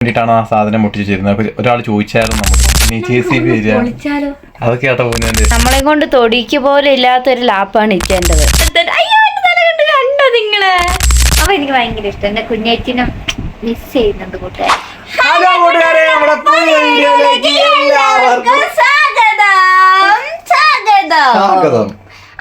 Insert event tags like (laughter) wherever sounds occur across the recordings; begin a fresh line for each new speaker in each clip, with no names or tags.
വേണ്ടിയിട്ടാണ് ആ സാധനം മുട്ടിച്ച് ചേരുന്നത് ഒരാൾ ചോദിച്ചായിരുന്നു നമുക്ക് ഇനി ജെ സി ബി വരിക അതൊക്കെ ആട്ടോ
നമ്മളെ കൊണ്ട് തൊടിക്ക് പോലെ ഇല്ലാത്തൊരു ലാപ്പാണ് ഇരിക്കേണ്ടത്. അയ്യോ എന്റെ തല കണ്ട് നിങ്ങൾ? അപ്പൊ എനിക്ക് ഭയങ്കര ഇഷ്ടം. എന്റെ കുഞ്ഞേച്ചിനും മിസ് ചെയ്യുന്നുണ്ട്
ഹലോ കൂട്ടുകാരെ. നമ്മുടെ പുതിയ വീഡിയോയിലേക്ക് എല്ലാവർക്കും
സ്വാഗതം. സ്വാഗതം.
സ്വാഗതം.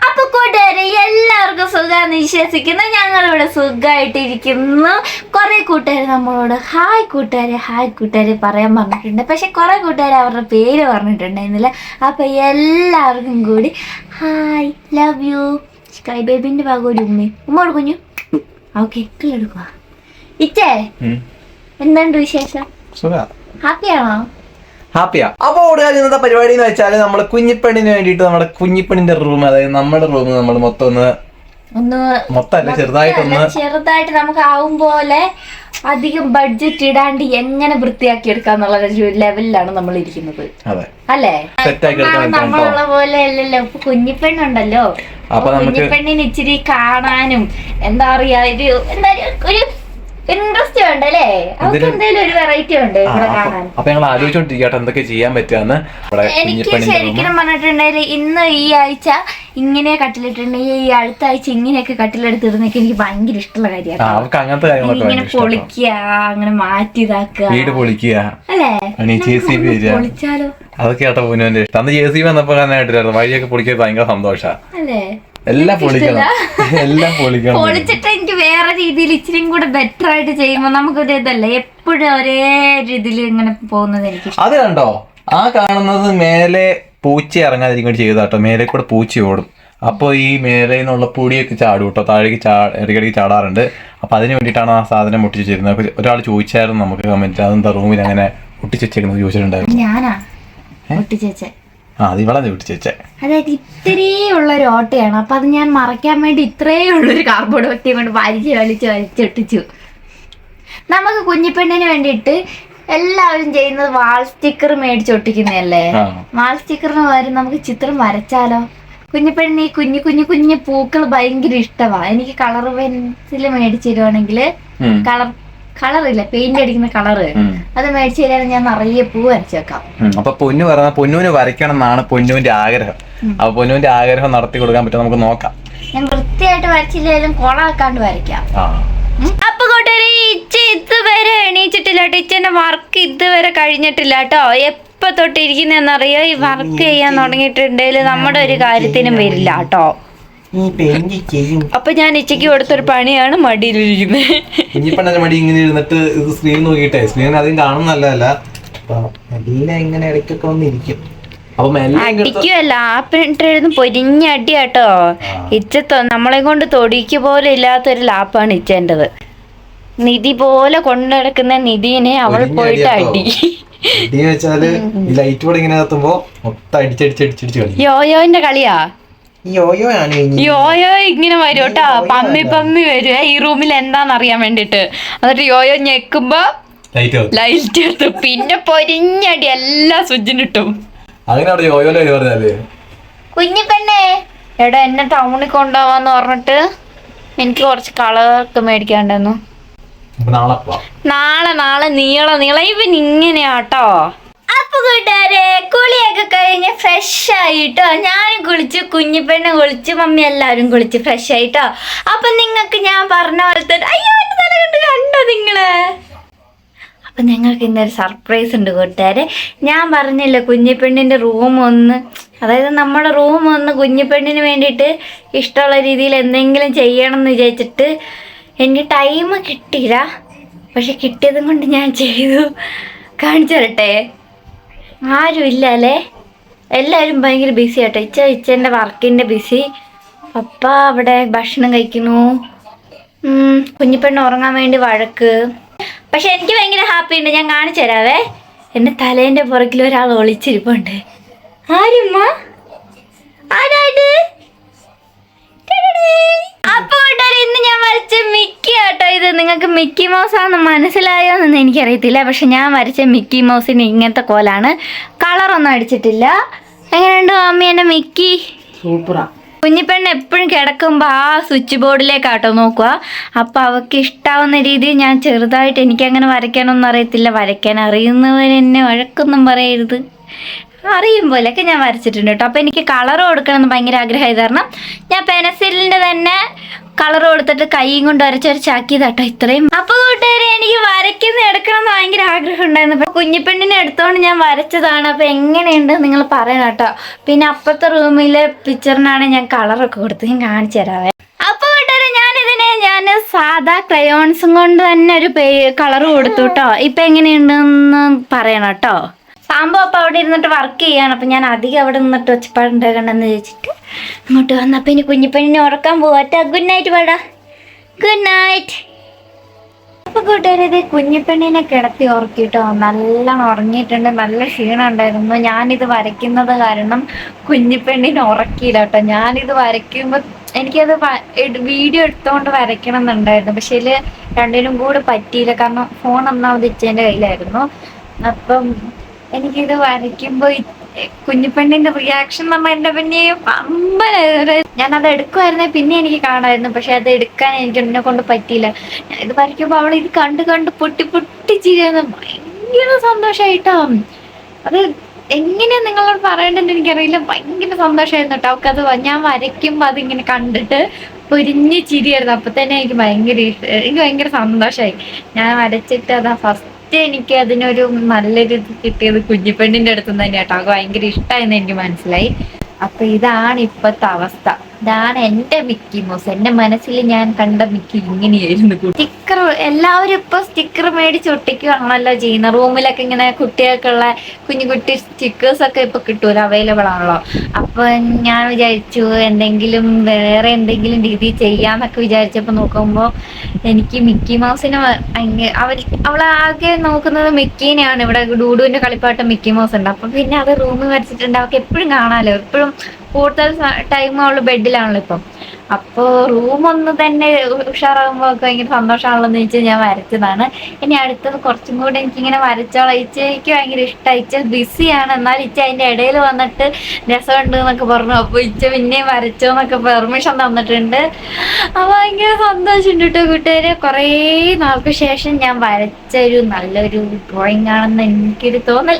അപ്പൊ കൂട്ടുകാരെ എല്ലാവർക്കും സുഖാന്ന് വിശ്വസിക്കുന്നു. ഞങ്ങൾ ഇവിടെ സുഖമായിട്ടിരിക്കുന്നു കുറെ കൂട്ടുകാർ നമ്മളോട് ഹായ് കൂട്ടുകാരെ ഹായ് കൂട്ടുകാരെ പറയാൻ പറഞ്ഞിട്ടുണ്ട്. പക്ഷെ കുറെ കൂട്ടുകാർ അവരുടെ പേര് പറഞ്ഞിട്ടുണ്ടായിരുന്നില്ല. അപ്പൊ എല്ലാവർക്കും കൂടി ഹായ് ലവ് യു. സ്കൈ ബേബിന്റെ ഭാഗം ഒരു ഉമ്മ ഉമ്മോട് കുഞ്ഞു. ഓക്കെ എടുക്കുക ഇച്ചേ എന്തുണ്ട് വിശേഷം? ഹാപ്പിയാണോ
ഹാപ്പിയാ. അപ്പോൾ കൂട്ടുകാർ ഇന്നത്തെ പരിപാടി എന്ന് വെച്ചാൽ നമ്മൾ കുഞ്ഞിപ്പെണ്ണിന് വേണ്ടിയിട്ട് നമ്മുടെ കുഞ്ഞിപ്പെണ്ണിന്റെ റൂം അതായത് നമ്മുടെ റൂം നമ്മൾ മൊത്തം ഒന്ന്
ഒന്ന്
മൊത്തമല്ല ചെറുതായിട്ടൊന്ന്
ചെറുതായിട്ട് നമുക്ക് ആവും പോലെ അധികം ബഡ്ജറ്റ് ഇടാണ്ട് എങ്ങനെ വൃത്തിയാക്കി എടുക്കാന്നുള്ള ലെവലിലാണ് നമ്മൾ ഇരിക്കുന്നത് അല്ലേ? നമ്മളുള്ള പോലെ അല്ലല്ലോ ഇപ്പൊ കുഞ്ഞിപ്പെണ്ണുണ്ടല്ലോ. കുഞ്ഞിപ്പെണ്ണിന് ഇച്ചിരി കാണാനും എന്താ പറയാ ഒരു എന്താ ഒരു ഇൻട്രസ്റ്റ് ഉണ്ട് അല്ലേ അവർക്ക് എന്തെങ്കിലും ഒരു വെറൈറ്റി ഉണ്ട് ഇവിടെ കാണാൻ.
അപ്പൊ ഞങ്ങൾ ആലോചിച്ചോണ്ടിരിക്കട്ടെ എന്തൊക്കെ ചെയ്യാൻ പറ്റുകയെന്ന്. ഇവിടെ
എനിക്ക് ശരിക്കും പറഞ്ഞിട്ടുണ്ടെങ്കിൽ ഇന്ന് ഈ ആഴ്ച ഇങ്ങനെ കട്ടിലിട്ടുണ്ടെങ്കിൽ ഈ അടുത്ത ആഴ്ച ഇങ്ങനെയൊക്കെ കട്ടിലെടുത്തിരുന്നൊക്കെ എനിക്ക് ഭയങ്കര ഇഷ്ടമുള്ള കാര്യമാണ് ഇങ്ങനെ പൊളിക്കുക അങ്ങനെ മാറ്റി ഇതാക്കുക.
വീട് പൊളിക്കുക.
അല്ലേ? പൊളിച്ചാലോ?
അതൊക്കെ ആട്ടോ പൂനുവിന്റെ ഇഷ്ടം. അന്ന് ജെ സി വന്നപ്പോ വഴിയൊക്കെ പൊളിക്കാൻ ഭയങ്കര സന്തോഷാ
അല്ലേ?
എല്ലാം പൊളിക്കണം. എല്ലാം പൊളിക്കണം.
പൊളിച്ചിട്ട് എനിക്ക് വേറെ രീതിയിൽ ഇച്ചിരി കൂടെ ബെറ്റർ ആയിട്ട് ചെയ്യുമ്പോൾ നമുക്കൊരു ഇതല്ലേ? എപ്പോഴും ഒരേ രീതിയിൽ ഇങ്ങനെ പോകുന്നത് എനിക്ക്.
അത് കണ്ടോ? ആ കാണുന്നത് മേലെ പൂച്ച ഇറങ്ങാതിരിക്കും ചെയ്തു ചെയ്താട്ടോ മേലെ കൂടെ പൂച്ച ഓടും. അപ്പോൾ ഈ മേലെ നിന്നുള്ള പൊടിയൊക്കെ ചാടും കേട്ടോ താഴേക്ക് ചാ ഇടയ്ക്കിടയ്ക്ക് ചാടാറുണ്ട്. അപ്പൊ അതിന് വേണ്ടിയിട്ടാണ് ആ സാധനം മുട്ടിച്ച് ചേരുന്നത് ഒരാൾ ചോദിച്ചായിരുന്നു നമുക്ക് കമന്റ് അതെന്താ റൂമിൽ അങ്ങനെ ഒട്ടിച്ച് വെച്ചേക്കുന്നത് ചോദിച്ചിട്ടുണ്ടായിരുന്നു.
ഞാനാ? ഒട്ടിച്ചേച്ചേ
ആ അത് ഇവളെ ഒട്ടിച്ച് വെച്ചേ.
അതായത് ഇത്രേ ഉള്ള ഒരു ഓട്ടയാണ്. അപ്പൊ അത് ഞാൻ മറയ്ക്കാൻ വേണ്ടി ഇത്രേ ഉള്ളൊരു കാർബോർഡ് ഒറ്റയും കൊണ്ട് വലിച്ച് വലിച്ച് വലിച്ചൊട്ടിച്ചു നമുക്ക് കുഞ്ഞിപ്പെണ്ണിന് വേണ്ടിയിട്ട് എല്ലാവരും ചെയ്യുന്നത് വാൾ സ്റ്റിക്കർ
മേടിച്ചൊട്ടിക്കുന്നതല്ലേ
വാൾ സ്റ്റിക്കറിന് പകരം നമുക്ക് ചിത്രം വരച്ചാലോ? കുഞ്ഞിപ്പെണ്ണി ഈ കുഞ്ഞു കുഞ്ഞു കുഞ്ഞു പൂക്കൾ ഭയങ്കര ഇഷ്ടമാണ് എനിക്ക് കളർ പെൻസിൽ മേടിച്ചു തരുവാണെങ്കിൽ കളർ കളറില്ല പെയിന്റ് അടിക്കുന്ന കളറ് അത് മേടിച്ചു തരാൻ ഞാൻ നിറയെ പൂ വരച്ചു വെക്കാം.
അപ്പൊ പൊന്നു പറഞ്ഞ പൊന്നുവിന് വരയ്ക്കണം എന്നാണ് പൊന്നുവിന്റെ ആഗ്രഹം. അപ്പൊ പൊന്നുവിന്റെ ആഗ്രഹം നടത്തി കൊടുക്കാൻ പറ്റും നമുക്ക് നോക്കാം.
ഞാൻ വൃത്തിയായിട്ട് വരച്ചില്ലെങ്കിലും കൊളാക്കാണ്ട് വരയ്ക്കാം.
ആ.
അപ്പൊ കൂട്ടുകാരെ ഇച്ച ഇതുവരെ എണീച്ചിട്ടില്ല കേട്ടോ ഇച്ചന്റെ വർക്ക് ഇതുവരെ കഴിഞ്ഞിട്ടില്ല കേട്ടോ എപ്പൊ തൊട്ടിരിക്കുന്നറിയോ ഈ വർക്ക് ചെയ്യാൻ തുടങ്ങിയിട്ടുണ്ടെങ്കിൽ നമ്മുടെ ഒരു കാര്യത്തിനും വരില്ല കേട്ടോ അപ്പൊ ഞാൻ ഇച്ചയ്ക്ക് കൊടുത്തൊരു പണിയാണ് മടിയിലിരിക്കുന്നത്
കുഞ്ഞിപ്പെണ്ണന്റെ മടി ഇങ്ങനെ ഇരുന്നിട്ട് ഇത് സ്ക്രീൻ നോക്കിയിട്ടേ. സ്ക്രീൻ അധികം കാണുന്നല്ല
എല്ലാം ഇങ്ങനെ ഇടയ്ക്കൊക്കെ വന്നിരിക്കും.
മെല്ലെ
അടിക്കുമല്ല ആ പ്രിന്ററിന്ന് പൊരിഞ്ഞടി കേട്ടോ ഇച്ച നമ്മളെ കൊണ്ട് തൊടിക്ക് പോലെ ഇല്ലാത്തൊരു ലാപ്പാണ് ഇച്ചേണ്ടത് നിധി പോലെ കൊണ്ടു നടക്കുന്ന നിധിനെ അവൾ പോയിട്ട് അടി.
വെച്ചാൽ ലൈറ്റ് കൂടെ ഇങ്ങനെ
യോയോന്റെ കളിയാ?
യോയോ
ഇങ്ങനെ വരും കേട്ടോ. പമ്മി പമ്മി വരും. ഈ റൂമിൽ എന്താന്ന് അറിയാൻ വേണ്ടിട്ട് എന്നിട്ട് യോയോ ഞെക്കുമ്പോ
ലൈറ്റ്
ലൈറ്റ് എടുത്തു. പിന്നെ പൊരിഞ്ഞടി എല്ലാ സ്വിച്ചിനിട്ടും
അങ്ങനെ പറഞ്ഞാൽ?
കുഞ്ഞി പെണ്ണേ എടാ എന്നെ ടൗണിൽ കൊണ്ടുപോവാന്ന് പറഞ്ഞിട്ട് എനിക്ക് കുറച്ച് കളറൊക്കെ മേടിക്കാണ്ടെന്നു
അപ്പൊ നാളെ
നാളെ നാളെ നീള നീള. ഇവൻ ഇങ്ങനെയാട്ടോ കൂട്ടുകാരെ കുളിയൊക്കെ കഴിഞ്ഞ് ഫ്രഷ് ആയിട്ടോ? ഞാനും കുളിച്ചു കുഞ്ഞിപ്പെണ്ണ് കുളിച്ചു മമ്മി എല്ലാവരും കുളിച്ച് ഫ്രഷ് ആയിട്ടോ? അപ്പൊ നിങ്ങൾക്ക് ഞാൻ പറഞ്ഞ പോലത്തെ അയ്യോ കണ്ടോ നിങ്ങൾ? അപ്പൊ ഞങ്ങൾക്ക് ഇന്നൊരു സർപ്രൈസ് ഉണ്ട് കൂട്ടുകാരെ. ഞാൻ പറഞ്ഞില്ല കുഞ്ഞിപ്പെണ്ണിന്റെ റൂം ഒന്ന് അതായത് നമ്മുടെ റൂം ഒന്ന് കുഞ്ഞിപ്പെണ്ണിന് വേണ്ടിയിട്ട് ഇഷ്ടമുള്ള രീതിയിൽ എന്തെങ്കിലും ചെയ്യണം എന്ന് വിചാരിച്ചിട്ട് എനിക്ക് ടൈം കിട്ടിയില്ല. പക്ഷെ കിട്ടിയതും കൊണ്ട് ഞാൻ ചെയ്തു. കാണിച്ചു തരട്ടെ? ആരും ഇല്ല അല്ലേ എല്ലാവരും ഭയങ്കര ബിസി ആട്ടോ. ഇച്ച ഇച്ചന്റെ വർക്കിന്റെ ബിസി പപ്പ അവിടെ ഭക്ഷണം കഴിക്കുന്നു. കുഞ്ഞിപ്പെണ്ണ് ഉറങ്ങാൻ വേണ്ടി വഴക്ക്. പക്ഷെ എനിക്ക് ഭയങ്കര ഹാപ്പി ഉണ്ട്. ഞാൻ കാണിച്ചു തരാവേ. എന്റെ തലേന്റെ പുറകിൽ ഒരാൾ ഒളിച്ചിരിപ്പുണ്ട്. ആരുമ്മ? ആരാട് അപ്പോൾ ഇന്ന് ഞാൻ വരച്ച മിക്കി ആട്ടോ ഇത് നിങ്ങൾക്ക് മിക്കി മൗസ് ആണെന്ന് മനസ്സിലായോ എന്ന് എനിക്കറിയത്തില്ല. പക്ഷെ ഞാൻ വരച്ച മിക്കി മൗസിന് ഇങ്ങനത്തെ കോലാണ്. കളറൊന്നും അടിച്ചിട്ടില്ല. എങ്ങനെയുണ്ട് മമ്മി എന്റെ മിക്കി?
സൂപ്പറാ.
കുഞ്ഞിപ്പെണ്ണ് എപ്പോഴും കിടക്കുമ്പോൾ ആ സ്വിച്ച് ബോർഡിലേക്കാട്ടോ നോക്കുക. അപ്പോൾ അവൾക്ക് ഇഷ്ടാവുന്ന രീതിയിൽ ഞാൻ ചെറുതായിട്ട് എനിക്കങ്ങനെ വരയ്ക്കാനൊന്നും അറിയത്തില്ല. വരയ്ക്കാൻ അറിയുന്നവർ എന്നെ വഴക്കൊന്നും പറയരുത്. അറിയും പോലെയൊക്കെ ഞാൻ വരച്ചിട്ടുണ്ട് കേട്ടോ. അപ്പോൾ എനിക്ക് കളർ കൊടുക്കണമെന്ന് ഭയങ്കര ആഗ്രഹമായി. കാരണം ഞാൻ പെനസിലിന്റെ തന്നെ കളർ കൊടുത്തിട്ട് കൈയും കൊണ്ട് വരച്ചൊരച്ചാക്കിയതാട്ടോ ഇത്രയും. അപ്പോൾ കൂട്ടുകാരെ എനിക്ക് വരയ്ക്കുന്ന എടുക്കണം എന്ന് ഭയങ്കര ആഗ്രഹം ഉണ്ടായിരുന്നു. അപ്പോൾ കുഞ്ഞിപ്പെണ്ണിനെ എടുത്തോണ്ട് ഞാൻ വരച്ചതാണ്. അപ്പോൾ എങ്ങനെയുണ്ട് നിങ്ങൾ പറയണം കേട്ടോ. പിന്നെ അപ്പുറത്തെ റൂമിലെ പിക്ചറിനാണ് ഞാൻ കളറൊക്കെ കൊടുത്ത് ഞാൻ കാണിച്ചു തരാവേ. അപ്പോൾ കൂട്ടുകാരെ ഞാൻ ഇതിനെ ഞാൻ സാധാ ക്രയോൺസും കൊണ്ട് തന്നെ ഒരു കളർ കൊടുത്തു കേട്ടോ. ഇപ്പൊ എങ്ങനെയുണ്ടെന്ന് പറയണം കേട്ടോ. സംഭവം അപ്പം അവിടെ ഇരുന്നിട്ട് വർക്ക് ചെയ്യാണ്. അപ്പം ഞാൻ അധികം അവിടെ നിന്നിട്ട് ഒച്ചപ്പാടുണ്ടാകണമെന്ന് ചോദിച്ചിട്ട് ഇങ്ങോട്ട് വന്നപ്പോൾ ഇനി കുഞ്ഞിപ്പെണ്ണിനെ ഉറക്കാൻ പോവാറ്റാ ഗുഡ് നൈറ്റ് വേടാ. ഗുഡ് നൈറ്റ് അപ്പൊ കൂട്ടുകാരെ ഇത് കുഞ്ഞിപ്പെണ്ണിനെ കിടത്തി ഉറക്കിട്ടോ. നല്ല ഉറങ്ങിയിട്ടുണ്ട്. നല്ല ക്ഷീണം ഉണ്ടായിരുന്നു. ഞാനിത് വരയ്ക്കുന്നത് കാരണം കുഞ്ഞിപ്പെണ്ണിനെ ഉറക്കിയില്ല കേട്ടോ ഞാനിത് വരയ്ക്കുമ്പോൾ എനിക്കത് വീഡിയോ എടുത്തോണ്ട് വരയ്ക്കണം എന്നുണ്ടായിരുന്നു. പക്ഷേ ഇതിൽ രണ്ടിനും കൂടെ പറ്റിയില്ല. കാരണം ഫോൺ ഒന്നാമത് ഇച്ചേന്റെ കയ്യിലായിരുന്നു. അപ്പം എനിക്കിത് വരയ്ക്കുമ്പോ കുഞ്ഞിപ്പെണ്ണിന്റെ റിയാക്ഷൻ നമ്മ എന്റെ പിന്നെ പമ്പനായിരുന്നു ഞാൻ അത് എടുക്കുമായിരുന്നെ പിന്നെ എനിക്ക് കാണായിരുന്നു പക്ഷെ അത് എടുക്കാൻ എനിക്ക് എന്നെ കൊണ്ട് പറ്റിയില്ല. ഇത് വരയ്ക്കുമ്പോ അവൾ ഇത് കണ്ട് കണ്ട് പൊട്ടി പൊട്ടി ചിരിയായിരുന്നു ഭയങ്കര സന്തോഷമായിട്ടോ അത് എങ്ങനെയാ നിങ്ങളോട് പറയേണ്ടത് എനിക്കറിയില്ല. ഭയങ്കര സന്തോഷമായിരുന്നു കേട്ടോ. അവൾക്കത് ഞാൻ വരയ്ക്കുമ്പോൾ അതിങ്ങനെ കണ്ടിട്ട് പൊരിഞ്ഞ് ചിരിയായിരുന്നു. അപ്പൊ തന്നെ എനിക്ക് ഭയങ്കര എനിക്ക് ഭയങ്കര സന്തോഷമായി ഞാൻ വരച്ചിട്ട് അതാ ഫസ്റ്റ് എനിക്ക് അതിനൊരു നല്ലൊരു കിട്ടിയത് കുഞ്ഞിപ്പെണ്ണിന്റെ അടുത്ത് നിന്ന് തന്നെയാട്ടോ. അത് ഭയങ്കര ഇഷ്ടമായെന്ന് എനിക്ക് മനസ്സിലായി. അപ്പൊ ഇതാണ് ഇപ്പത്തെ അവസ്ഥ. ഇതാണ് എന്റെ മിക്കി മോസ്. എന്റെ മനസ്സിൽ ഞാൻ കണ്ട മിക്കി ഇങ്ങനെയായിരുന്നു. സ്റ്റിക്കർ എല്ലാവരും ഇപ്പൊ സ്റ്റിക്കർ മേടിച്ച് ഒട്ടിക്കുകയാണല്ലോ ചെയ്യുന്ന റൂമിലൊക്കെ ഇങ്ങനെ കുട്ടികൾക്കുള്ള കുഞ്ഞു കുട്ടി സ്റ്റിക്കേഴ്സ് ഒക്കെ ഇപ്പൊ കിട്ടൂല അവൈലബിൾ ആണല്ലോ. അപ്പൊ ഞാൻ വിചാരിച്ചു എന്തെങ്കിലും വേറെ എന്തെങ്കിലും രീതി ചെയ്യാന്നൊക്കെ വിചാരിച്ചപ്പോ നോക്കുമ്പോ എനിക്ക് മിക്കി മൗസിനെ ഭയങ്കര അവൾ ആകെ നോക്കുന്നത് മിക്കീനെയാണ്. ഇവിടെ ഡൂഡുവിന്റെ കളിപ്പാട്ടം മിക്കി മൗസ് ഉണ്ട്. അപ്പൊ പിന്നെ അത് റൂമിൽ വരച്ചിട്ടുണ്ട് അവൾക്ക് എപ്പോഴും കാണാലോ എപ്പോഴും കൂടുതൽ ടൈം അവൾ ബെഡിലാണല്ലോ ഇപ്പം. അപ്പോ റൂം ഒന്ന് തന്നെ ഉഷാറാകുമ്പോ ഒക്കെ ഭയങ്കര സന്തോഷമാണല്ലോ എന്ന് വെച്ചാൽ ഞാൻ വരച്ചതാണ്. ഇനി അടുത്തത് കുറച്ചും കൂടെ എനിക്കിങ്ങനെ വരച്ചോളാം. ഇച്ച എനിക്ക് ഭയങ്കര ഇഷ്ടമായി ഇച്ച ബിസിയാണ് എന്നാൽ ഇച്ച അതിന്റെ ഇടയിൽ വന്നിട്ട് രസമുണ്ട് എന്നൊക്കെ പറഞ്ഞു. അപ്പൊ ഇച്ച പിന്നെയും വരച്ചോ എന്നൊക്കെ പെർമിഷൻ തന്നിട്ടുണ്ട്. അപ്പൊ ഭയങ്കര സന്തോഷമുണ്ട് കേട്ടോ കൂട്ടുകാരെ. കുറേ നാൾക്ക് ശേഷം ഞാൻ വരച്ചൊരു നല്ലൊരു ഡ്രോയിങ് ആണെന്ന് എനിക്കൊരു തോന്നൽ.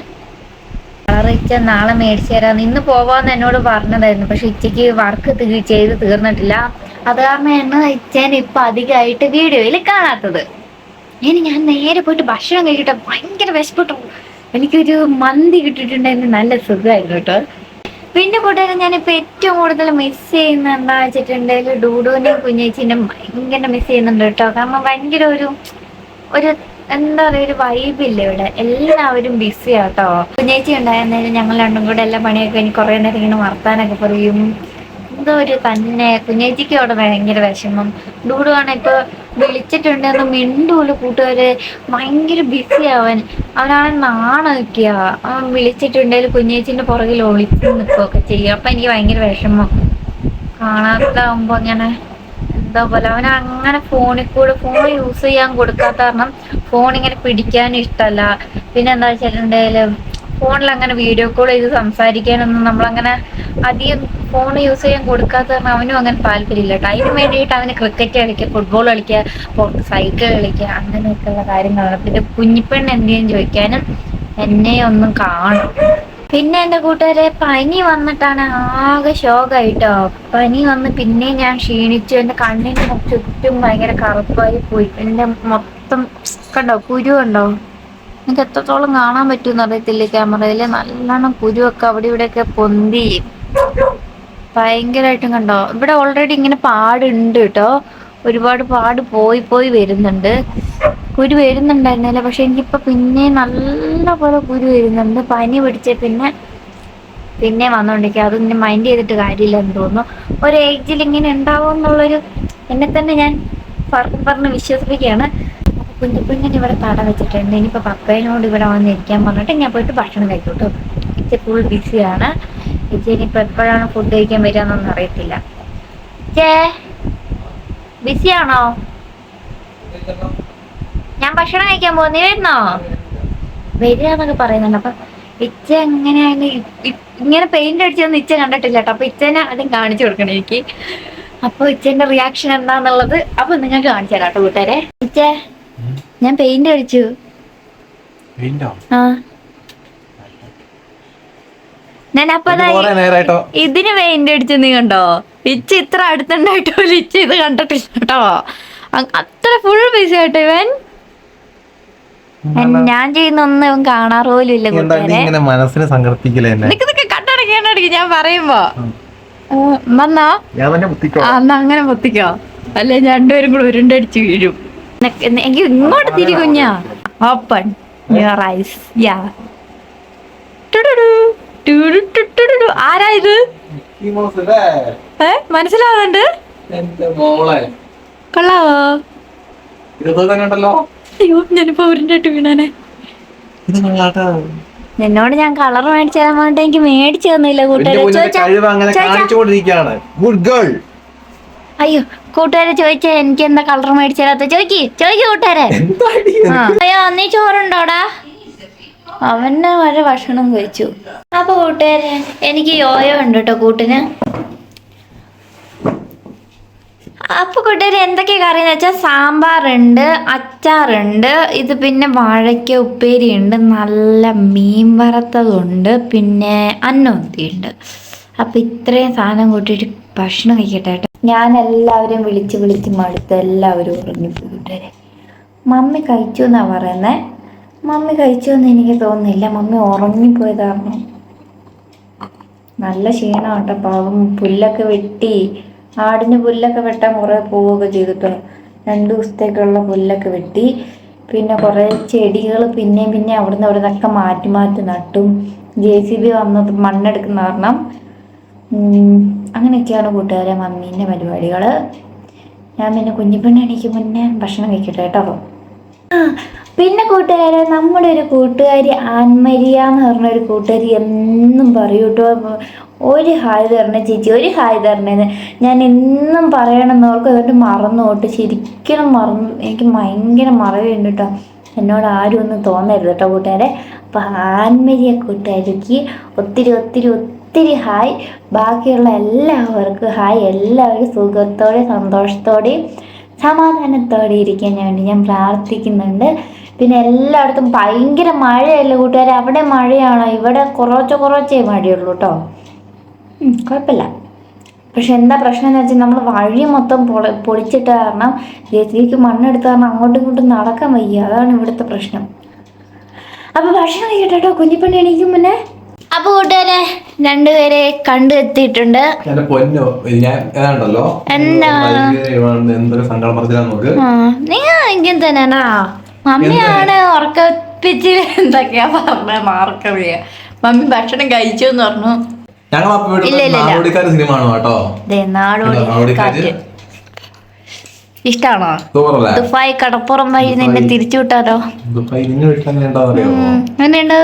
കളർ ഇച്ച നാളെ മേടിച്ചു തരാം. ഇന്ന് പോവാന്ന് എന്നോട് പറഞ്ഞതായിരുന്നു. പക്ഷെ ഉച്ചയ്ക്ക് വർക്ക് ചെയ്ത് തീർന്നിട്ടില്ല. അത് കാരണം എന്നെ ഇച്ചേനെ ഇപ്പൊ അധികമായിട്ട് വീഡിയോയിൽ കാണാത്തത്. ഇനി ഞാൻ നേരെ പോയിട്ട് ഭക്ഷണം കഴിക്കട്ടെ. ഭയങ്കര വിശപ്പെട്ടു. എനിക്കൊരു മന്തി കിട്ടിയിട്ടുണ്ടായിരുന്നു നല്ല സുഖമായിരുന്നു കേട്ടോ. പിന്നെ കൂട്ടുകാരെ ഞാനിപ്പോൾ ഏറ്റവും കൂടുതൽ മിസ് ചെയ്യുന്ന എന്താ വെച്ചിട്ടുണ്ടെങ്കിൽ ഡൂഡുവിന്റെയും കുഞ്ഞേച്ചിന്റെയും ഭയങ്കര മിസ് ചെയ്യുന്നുണ്ട് കേട്ടോ. കാരണം ഭയങ്കര ഒരു ഒരു എന്താ പറയുക ഒരു വൈബില്ല ഇവിടെ? എല്ലാവരും ബിസി ആട്ടോ കുഞ്ഞേച്ചി ഉണ്ടായിരുന്നേരം ഞങ്ങൾ രണ്ടും കൂടെ എല്ലാ പണിയൊക്കെ കഴിഞ്ഞ് കുറേ നേരം ഇങ്ങനെ വർത്താനൊക്കെ പറയും. എന്തോ ഒരു തന്നെ കുഞ്ഞേച്ചിക്ക് അവിടെ ഭയങ്കര വിഷമം. ഡൂഡുവാണ് ഇപ്പൊ വിളിച്ചിട്ടുണ്ടെന്ന് മിണ്ടൂൽ കൂട്ടുകാര്. ഭയങ്കര ബിസി അവൻ. അവനാണ് നാണൊക്കെയാ. അവൻ വിളിച്ചിട്ടുണ്ടെങ്കിൽ കുഞ്ഞേച്ചിന്റെ പുറകിൽ ഒളിച്ചു നിൽക്കുകയൊക്കെ ചെയ്യും. അപ്പൊ എനിക്ക് ഭയങ്കര വിഷമം. കാണാത്താവുമ്പോ അങ്ങനെ എന്താ പോലെ അവൻ അങ്ങനെ ഫോണിൽ കൂടെ ഫോൺ യൂസ് ചെയ്യാൻ കൊടുക്കാത്ത കാരണം ഫോൺ ഇങ്ങനെ പിടിക്കാനും ഇഷ്ടമല്ല പിന്നെ എന്താ വെച്ചിട്ടുണ്ടെങ്കിൽ ഫോണിൽ അങ്ങനെ വീഡിയോ കോൾ ചെയ്ത് സംസാരിക്കാനൊന്നും നമ്മളങ്ങനെ അധികം ഫോൺ യൂസ് ചെയ്യാൻ കൊടുക്കാത്ത കാരണം അവനും അങ്ങനെ താല്പര്യമില്ല. കേട്ടോ അതിന് വേണ്ടിയിട്ട് അവന് ക്രിക്കറ്റ് കളിക്കുക ഫുട്ബോൾ കളിക്കുക പുറത്ത് സൈക്കിൾ കളിക്കുക അങ്ങനെയൊക്കെയുള്ള കാര്യങ്ങളാണ്. പിന്നെ കുഞ്ഞിപ്പെണ്ണ് എന്തെങ്കിലും ചോദിക്കാനും എന്നെ ഒന്നും കാണും. പിന്നെ എന്റെ കൂട്ടുകാരെ പനി വന്നിട്ടാണ് ആകെ ശോകായിട്ടോ. പനി വന്ന് പിന്നെ ഞാൻ ക്ഷീണിച്ചു. എന്റെ കണ്ണിന് ചുറ്റും ഭയങ്കര കറുപ്പായി പോയി. എന്റെ മൊത്തം കണ്ടോ കുരു കണ്ടോ? നിങ്ങൾക്ക് എത്രത്തോളം കാണാൻ പറ്റുമെന്ന് അറിയത്തില്ല ക്യാമറയിൽ നല്ലോണം കുരുവൊക്കെ അവിടെ ഇവിടെയൊക്കെ പൊന്തി. ഭയങ്കരമായിട്ടും കണ്ടോ? ഇവിടെ ഓൾറെഡി ഇങ്ങനെ പാടുണ്ട് കേട്ടോ. ഒരുപാട് പാട് പോയി പോയി വരുന്നുണ്ട്. കുരു വരുന്നുണ്ടായിരുന്നില്ല പക്ഷെ എനിക്കിപ്പോൾ പിന്നെ നല്ല പോലെ കുരു വരുന്നുണ്ട്. പനി പിടിച്ച പിന്നെ പിന്നെ വന്നോണ്ടിരിക്കുക അത് ഇങ്ങനെ മൈൻഡ് ചെയ്തിട്ട് കാര്യമില്ല എന്ന് തോന്നുന്നു. ഒരു ഏജിൽ ഇങ്ങനെ ഉണ്ടാവും എന്നുള്ളൊരു എന്നെ തന്നെ ഞാൻ പറഞ്ഞ് പറഞ്ഞ് വിശ്വസിപ്പിക്കുകയാണ്. കുഞ്ഞിന് ഇവിടെ തട വെച്ചിട്ടുണ്ട്. ഇനിയിപ്പോ പപ്പേനോട് ഇവിടെ വന്നിരിക്കാൻ പറഞ്ഞിട്ട് ഞാൻ പോയിട്ട് ഭക്ഷണം കഴിക്കോട്ടോ ഇച്ച ഫുൾ ബിസിയാണ് ഇച്ച ഇനിയിപ്പോ എപ്പോഴാണ് ഫുഡ് കഴിക്കാൻ വരിക എന്നൊന്നും അറിയത്തില്ല ചേ ബിസിയാണോ ഞാൻ ഭക്ഷണം കഴിക്കാൻ പോകുന്നു വരുന്നോ? വരിക എന്നൊക്കെ പറയുന്നുണ്ട്. അപ്പൊ ഇച്ച എങ്ങനെയാണ് ഇങ്ങനെ പെയിന്റ് അടിച്ചതൊന്നും ഇച്ച കണ്ടിട്ടില്ല കേട്ടോ അപ്പൊ ഇച്ചനെ ആദ്യം കാണിച്ചു കൊടുക്കണം എനിക്ക് അപ്പൊ ഇച്ചന്റെ റിയാക്ഷൻ എന്താന്നുള്ളത് അപ്പൊ നിങ്ങൾക്ക് കാണിച്ചു തരാം കേട്ടോ കൂട്ടുകാരെ. ഇച്ച ഞാൻ പെയിന്റ് അടിച്ചു. ആ? ഞാൻ അപ്പൊ ഇതിന് പെയിന്റ് അടിച്ചു നീ കണ്ടോ? ഇച്ച ഇത്ര അടുത്തുണ്ടായിട്ടോ പോലും ഇച്ച ഇത് കണ്ടിട്ടില്ല കേട്ടോ. അത്ര ഫുൾ ബിസി ആട്ടോ ഇവൻ. ഞാൻ ചെയ്യുന്ന ഒന്നും ഇവൻ കാണാറ് പോലും ഇല്ല കൂട്ടുകാരെ
മനസ്സിനെ
നിനക്ക് കണ്ടടക്കി ഞാൻ പറയുമ്പോ. വന്നോ. അങ്ങനെ പൊത്തിക്കോ. അല്ലെ രണ്ടുപേരും കൂടെ ഉരുണ്ടടിച്ച് വീഴും. എനിക്ക് ഇങ്ങോട്ട് തിരി കുഞ്ഞ. ഓപ്പൺ യുവർ ഐസ് യാ ആരാ ഇത്? ഏ മനസ്സിലാവുന്നുണ്ട്? കൊള്ളാവോ? അയ്യോ ഞാനിപ്പോ വീണാനെ. നിന്നോട് ഞാൻ കളർ മേടിച്ചു തരാൻ വേണ്ടി എനിക്ക് മേടിച്ചു തന്നില്ല കൂട്ടുകാരെ. അയ്യോ കൂട്ടുകാരെ ചോദിച്ചാ എനിക്ക് എന്താ കളർ മേടിച്ചു തരാത്ത ചോദിക്ക് ചോദിക്ക് കൂട്ടുകാരെ. അയ്യോ നീ ചോറുണ്ടോടാ അവനെ വരെ ഭക്ഷണം കഴിച്ചു. അപ്പൊ കൂട്ടുകാരെ എനിക്ക് യോയോ ഉണ്ട് കേട്ടോ കൂട്ടിന്. അപ്പൊ കൂട്ടുകാരെ എന്തൊക്കെ കറി എന്ന് വെച്ചാൽ സാമ്പാറുണ്ട് അച്ചാറുണ്ട് ഇത് പിന്നെ വാഴയ്ക്ക ഉപ്പേരി ഉണ്ട് നല്ല മീൻ വറുത്തതുണ്ട് പിന്നെ അന്നൊന്തിയുണ്ട് അപ്പൊ ഇത്രയും സാധനം കൂട്ടിയിട്ട് ഭക്ഷണം കഴിക്കട്ടെ കേട്ടോ ഞാൻ എല്ലാവരും വിളിച്ച് വിളിച്ച് മടുത്ത് എല്ലാവരും ഉറങ്ങിപ്പോയി കൂട്ടുകാരെ. മമ്മി കഴിച്ചു എന്നാ പറയുന്നേ? മമ്മി കഴിച്ചു എന്ന് എനിക്ക് തോന്നുന്നില്ല. മമ്മി ഉറങ്ങിപ്പോയതാണ് നല്ല ക്ഷീണം കേട്ടോ പാവം പുല്ലൊക്കെ വെട്ടി. ആടിന് പുല്ലൊക്കെ വെട്ടാൻ കുറേ പോവുകയൊക്കെ ചെയ്തിട്ടോ രണ്ട് ദിവസത്തേക്കുള്ള പുല്ലൊക്കെ വെട്ടി. പിന്നെ കുറേ ചെടികൾ പിന്നെയും പിന്നെ അവിടുന്ന് അവിടുന്നൊക്കെ മാറ്റി മാറ്റി നട്ടും. ജെ സി ബി വന്നത് മണ്ണെടുക്കുന്ന കാരണം. അങ്ങനെയൊക്കെയാണ് കൂട്ടുകാരെ മമ്മീന്റെ പരിപാടികൾ ഞാൻ പിന്നെ കുഞ്ഞിപ്പെണ്ണ എണീക്ക് മുന്നേ ഭക്ഷണം കഴിക്കട്ടെ കേട്ടോ. പിന്നെ കൂട്ടുകാരെ നമ്മുടെ ഒരു കൂട്ടുകാരി ആൻമരിയ എന്ന് പറഞ്ഞ ഒരു കൂട്ടുകാരി എന്നും പറയൂ കേട്ടോ. ഒരു ഹായ് തരണേ ചേച്ചി ഒരു ഹായ് തരണേന്ന് ഞാൻ എന്നും പറയണമെന്ന് ഓർക്കും അതുകൊണ്ട് മറന്നു പോട്ട്. ശരിക്കും മറന്നു എനിക്ക് ഭയങ്കര മറവിയുണ്ട് കേട്ടോ. എന്നോട് ആരും ഒന്നും തോന്നരുത് കേട്ടോ കൂട്ടുകാരെ. അപ്പം ആൻമരിയ കൂട്ടുകാരിക്ക് ഒത്തിരി ഒത്തിരി ഒത്തിരി ഹായ്. ബാക്കിയുള്ള എല്ലാവർക്കും ഹായ്. എല്ലാവരും സുഖത്തോടെ സന്തോഷത്തോടെ സമാധാനത്തോടെ ഇരിക്കാൻ വേണ്ടി ഞാൻ പ്രാർത്ഥിക്കുന്നുണ്ട്. പിന്നെ എല്ലായിടത്തും ഭയങ്കര മഴയല്ലേ കൂട്ടുകാരെ? അവിടെ മഴയാണോ? ഇവിടെ കുറച്ച് കുറച്ചേ മഴയുള്ളൂ കേട്ടോ കുഴപ്പമില്ല. പക്ഷെ എന്താ പ്രശ്നം എന്ന് വെച്ചാൽ നമ്മൾ വഴി മൊത്തം പൊള പൊളിച്ചിട്ട് കാരണം ജെസിക്ക് മണ്ണെടുത്ത് കാരണം അങ്ങോട്ടും ഇങ്ങോട്ടും നടക്കാൻ വയ്യ. അതാണ് ഇവിടുത്തെ പ്രശ്നം. അപ്പോൾ ഭക്ഷണം കേട്ടോ കുഞ്ഞിപ്പണ്ണി എണീക്കും മുന്നേ. അപ്പൊ കൂട്ടുകാരെ രണ്ടുപേരെ കണ്ടു എത്തിയിട്ടുണ്ട്
എന്റെ പൊന്നോ ഞാൻ ഏതാണ്ടല്ലോ? സങ്കടം നോക്ക്.
ആ നിങ്ങൾ ഇങ്ങനെ തന്നെയാണോ? മമ്മിയാണ് ഉറക്കപ്പിച്ചിൽ എന്തൊക്കെയാ പറഞ്ഞ മാർക്കറിയ മമ്മി ഭക്ഷണം കഴിച്ചു എന്ന് പറഞ്ഞു.
ഞങ്ങൾ. നാടോടിക്കാര് സിനിമ ആണ് കേട്ടോ? നാടോടിക്കാര്?
ഇഷ്ടാണോ? ദുബായ് കടപ്പുറം വഴി നിന്നെ തിരിച്ചു വിട്ടാലോ?
ദുബായ് നിന്നെ വീട്ടിൽ അങ്ങനെ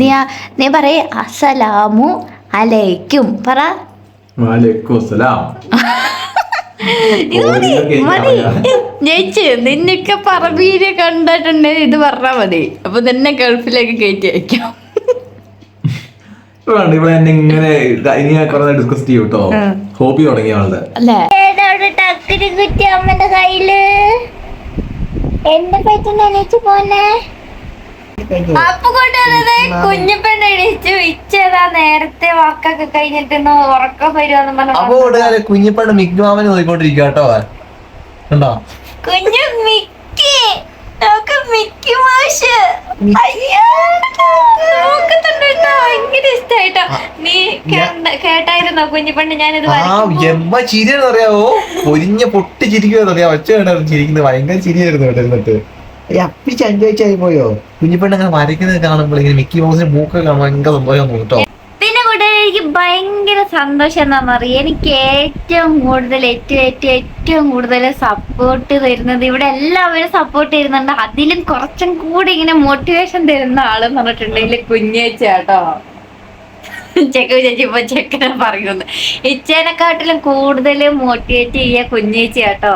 നീ പറയ നീ പറയേ അസലാമു അലൈക്കും. പറ. ജയിച്ച് നിന്നൊക്കെ പറമ്പീര് കണ്ടിട്ടുണ്ടെങ്കിൽ ഇത് പറഞ്ഞാ മതി. അപ്പൊ നിന്നെ ഗൾഫിലേക്ക് കയറ്റി അയക്കാം.
ഇപ്പൊ ഇവിടെ എന്നെ ഇങ്ങനെ ഇനി കുറെ ഡിസ്കസ് ചെയ്യും കേട്ടോ ഹോബി തുടങ്ങിയ ആളുടെ.
അമ്മന്റെ കയ്യിൽ? പറ്റി നനച്ചു പോന്നെ.
അപ്പൊ കൊണ്ടുവന്നത് കുഞ്ഞിപ്പെണ്ണ് എണീച്ചു ഇച്ചതാ നേരത്തെ വർക്കൊക്കെ കഴിഞ്ഞിട്ട് ഉറക്കം വരുവാന്ന്
അപ്പൊ
പറഞ്ഞു
മിക് മിഗ്മാമനെ നോക്കിക്കൊണ്ടിരിക്കുക കേട്ടോ കണ്ടോ?
കുഞ്ഞു മിക്കി. മിക്കി മാഷ്. ഭയങ്കര ഇഷ്ടായിട്ടോ. നീ കേട്ടായിരുന്നോ ഞാനിത്?
എമ്മ പൊരിഞ്ഞ പൊട്ടി ചിരിക്കുമെന്ന് അറിയാം ഒച്ച കേട്ടായിരുന്നു ചിരിക്കുന്നത്. ഭയങ്കര ചിരിയായിരുന്നു കേട്ടോ ഇരുന്നിട്ട് അപ്പി ആയി പോയോ? കുഞ്ഞിപ്പെണ്ണ് അങ്ങനെ വരയ്ക്കുന്നത് കാണുമ്പോൾ ഇങ്ങനെ മിക്കി മൗസിന് മൂക്ക് കാണുമ്പോൾ ഭയങ്കര സന്തോഷം തോന്നും കേട്ടോ.
പിന്നെ കൂടെ എനിക്ക് ഭയങ്കര സന്തോഷം എന്താണെന്ന് അറിയാം? എനിക്ക് ഏറ്റവും കൂടുതൽ ഏറ്റവും ഏറ്റവും ഏറ്റവും കൂടുതൽ സപ്പോർട്ട് തരുന്നത് ഇവിടെ എല്ലാവരും സപ്പോർട്ട് തരുന്നുണ്ട് അതിലും കുറച്ചും കൂടി ഇങ്ങനെ മോട്ടിവേഷൻ തരുന്ന ആളെന്ന് പറഞ്ഞിട്ടുണ്ടെങ്കിൽ കുഞ്ഞേച്ച കേട്ടോ ചെക്ക ചേച്ചി ഇപ്പൊ ചെക്കനെ പറയുന്നത്. ഇച്ചേനെക്കാട്ടിലും കൂടുതൽ മോട്ടിവേറ്റ് ചെയ്യാ കുഞ്ഞേച്ചി കേട്ടോ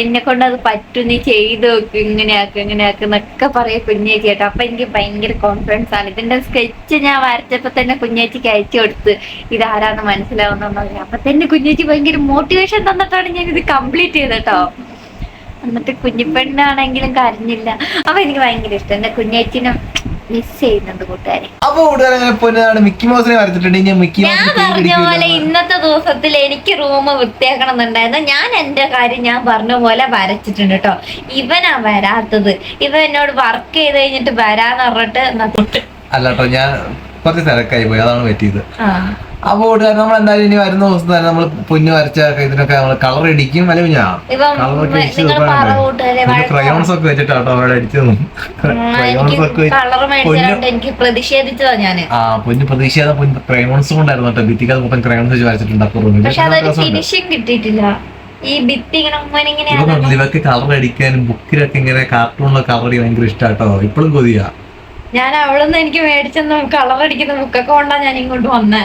എന്നെ കൊണ്ട് അത് പറ്റും നീ ചെയ്ത് നോക്കും ഇങ്ങനെയാക്കും ഇങ്ങനെയാക്കും എന്നൊക്കെ പറയാ കുഞ്ഞേച്ചി കേട്ടോ. അപ്പൊ എനിക്ക് ഭയങ്കര കോൺഫിഡൻസ് ആണ്. ഇതിന്റെ സ്കെച്ച് ഞാൻ വരച്ചപ്പോ തന്നെ കുഞ്ഞേച്ചിക്ക് അയച്ചു കൊടുത്ത് ഇതാരാന്ന് മനസ്സിലാവുന്ന അപ്പൊ തന്നെ കുഞ്ഞേച്ചി ഭയങ്കര മോട്ടിവേഷൻ തന്നിട്ടാണ് ഞാൻ ഇത് കംപ്ലീറ്റ് ചെയ്തട്ടോ എന്നിട്ട് കുഞ്ഞിപ്പെണ്ണാണെങ്കിലും കരഞ്ഞില്ല. അപ്പൊ എനിക്ക് ഭയങ്കര ഇഷ്ടം. എന്റെ കുഞ്ഞേച്ചിനെ മിസ് ചെയ്യുന്നുണ്ട് കൂട്ടുകാരെ.
അപ്പൊ കൂട്ടുകാരെ പൊന്നാണ് മിക്കി മൗസിനെ മിക്കി
ഞാൻ പറഞ്ഞ പോലെ ഇന്നത്തെ ദിവസത്തിൽ എനിക്ക് റൂം വൃത്തിയാക്കണം എന്നുണ്ടായിരുന്നു ഞാൻ എന്റെ കാര്യം ഞാൻ പറഞ്ഞ പോലെ വരച്ചിട്ടുണ്ട് കേട്ടോ. ഇവനാ വരാത്തത്. ഇവൻ എന്നോട് വർക്ക് ചെയ്ത് കഴിഞ്ഞിട്ട് വരാന്ന് പറഞ്ഞിട്ട് എന്നാ തൊട്ട്
അല്ല കേട്ടോ ഞാൻ കുറച്ച് തിരക്കായി പോയി. അതാണ് പറ്റിയത്.
ആ.
അപ്പൊ നമ്മൾ എന്തായാലും ഇനി വരുന്ന ദിവസം തന്നെ നമ്മൾ പൊന്നു വരച്ച ഇതിനൊക്കെ നമ്മൾ കളർ അടിക്കും അല്ലെങ്കിൽ ഞാൻ കളറൊക്കെ അടിച്ച്. ക്രയോൺസ് ഒക്കെ വെച്ചിട്ടാട്ടോ അവിടെ അടിച്ചത് ക്രയോൺസ് ഒക്കെ
എനിക്ക് പ്രതിഷേധിച്ചതാ ഞാൻ
ആ പൊന്നു പ്രതീക്ഷ പൊന്നു ക്രയോൺസ് കൊണ്ടായിരുന്നു കേട്ടോ. ഭിത്തിക്ക് മൊത്തം ക്രയോൺസ് വെച്ച് വരച്ചിട്ടുണ്ട്
ഈ ഭിത്തി ഇങ്ങനെ
ഇവർക്ക് കളർ അടിക്കാനും ബുക്കിലൊക്കെ ഇങ്ങനെ കാർട്ടൂണിലൊക്കെ കളർ ചെയ്യാൻ ഭയങ്കര ഇഷ്ടാട്ടോ. ഇപ്പോഴും കൊതിയാ.
ഞാൻ അവിടുന്ന് എനിക്ക് മേടിച്ചെന്നും കളർ അടിക്കുന്ന ബുക്കൊക്കെ കൊണ്ടാ ഞാൻ ഇങ്ങോട്ട് വന്നേ.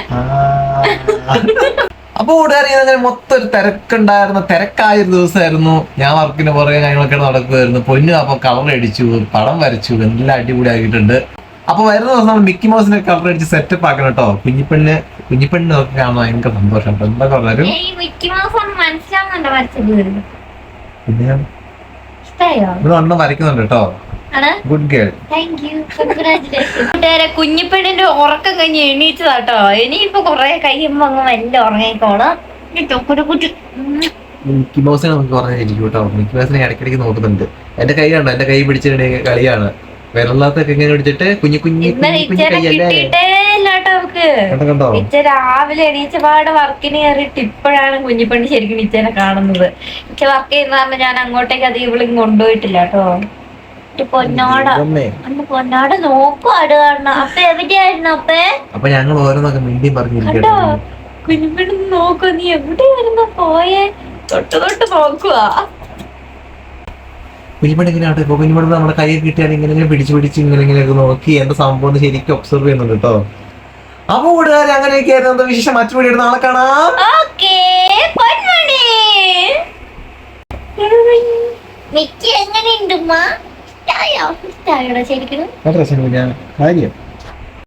(laughs)
അപ്പൊ കൂട്ടുകാരി അങ്ങനെ മൊത്തം ഒരു തിരക്കുണ്ടായിരുന്ന തിരക്കായ ഒരു ദിവസമായിരുന്നു. ഞാൻ വർക്കിന് പുറകെ കാര്യങ്ങളൊക്കെ നടക്കുമായിരുന്നു. പൊന്നു അപ്പൊ കളർ അടിച്ചു പടം വരച്ചു എല്ലാം അടിപൊളി ആക്കിയിട്ടുണ്ട് അപ്പൊ വരുന്ന ദിവസം നമ്മൾ മിക്കി മൗസിനെ കളർ അടിച്ച് സെറ്റപ്പ് ആക്കണം കേട്ടോ. കുഞ്ഞിപ്പെണ്ണ് കുഞ്ഞിപ്പെണ്ണ് നോക്കി കാണാൻ ഭയങ്കര സന്തോഷം
എന്തൊക്കെ വരച്ചത്.
പിന്നെ? ഇവിടെ വരയ്ക്കുന്നുണ്ട് കേട്ടോ. ഗുഡ് ഗേൾ
താങ്ക് യു കൂട്ടുകാരെ കുഞ്ഞിപ്പെണ്ണിന്റെ ഉറക്കം കഴിഞ്ഞ് എണീച്ചതാട്ടോ ഇനിയിപ്പോ കൊറേ കഴിയുമ്പോ അങ്ങ് വല്ല ഉറങ്ങിക്കോളാം.
മിക്കി മൗസിനെ നമുക്ക് പറഞ്ഞിരിക്കും കേട്ടോ. മിക്കി മൗസിനെ ഇടയ്ക്കിടയ്ക്ക് നോക്കുന്നുണ്ട്. എന്റെ കൈ കണ്ടോ? എന്റെ കൈ പിടിച്ചിട്ട് കളിയാണ്. വിരലാത്തൊക്കെ ഇങ്ങനെ പിടിച്ചിട്ട് കുഞ്ഞു കുഞ്ഞു കണ്ടോ
ഇച്ച രാവിലെ എണീച്ച പാടെ വർക്കിന് കയറിയിട്ട് ഇപ്പോഴാണ് കുഞ്ഞിപ്പണി ശരിക്കും ഇച്ചേനെ കാണുന്നത്. ഇച്ച വർക്ക് ചെയ്യുന്ന കാരണം ഞാൻ അങ്ങോട്ടേക്ക് അത് ഇവളും കൊണ്ടുപോയിട്ടില്ല കേട്ടോ. പൊന്നോട.
ഇതമ്മേ.
അന്ന് പൊന്നോട നോക്കുവാട് കാണണം അപ്പൊ എവിടെയായിരുന്നു അപ്പേ?
അപ്പൊ ഞങ്ങൾ ഓരോന്നൊക്കെ മിണ്ടിയും
കണ്ടോ?
പറഞ്ഞിരിക്കട്ടോ
കുഞ്ഞിപ്പെണ്ണ് നോക്കൂ നീ എവിടെയായിരുന്നു പോയേ? തൊട്ട് തൊട്ട് നോക്കുവാ.
കുഞ്ഞിപ്പണി ഇങ്ങനെ ആട്ടെ ഇപ്പൊ കുഞ്ഞിപ്പണി നമ്മുടെ കൈ കിട്ടിയാൽ ഇങ്ങനെ ഇങ്ങനെ പിടിച്ച് പിടിച്ച് ഇങ്ങനെ ഇങ്ങനെയൊക്കെ നോക്കി എന്റെ സംഭവം ശരിക്കും ഒബ്സർവ് ചെയ്യുന്നുണ്ട് കേട്ടോ. അപ്പൊ കൂടുതൽ അങ്ങനെയൊക്കെ ആയിരുന്നു. എന്താ വിശേഷം? മറ്റു വീഡിയോ നാളെ കാണാം.
മിക്ക എങ്ങനെയുണ്ട്
ശരിക്കും.
രസം കാര്യം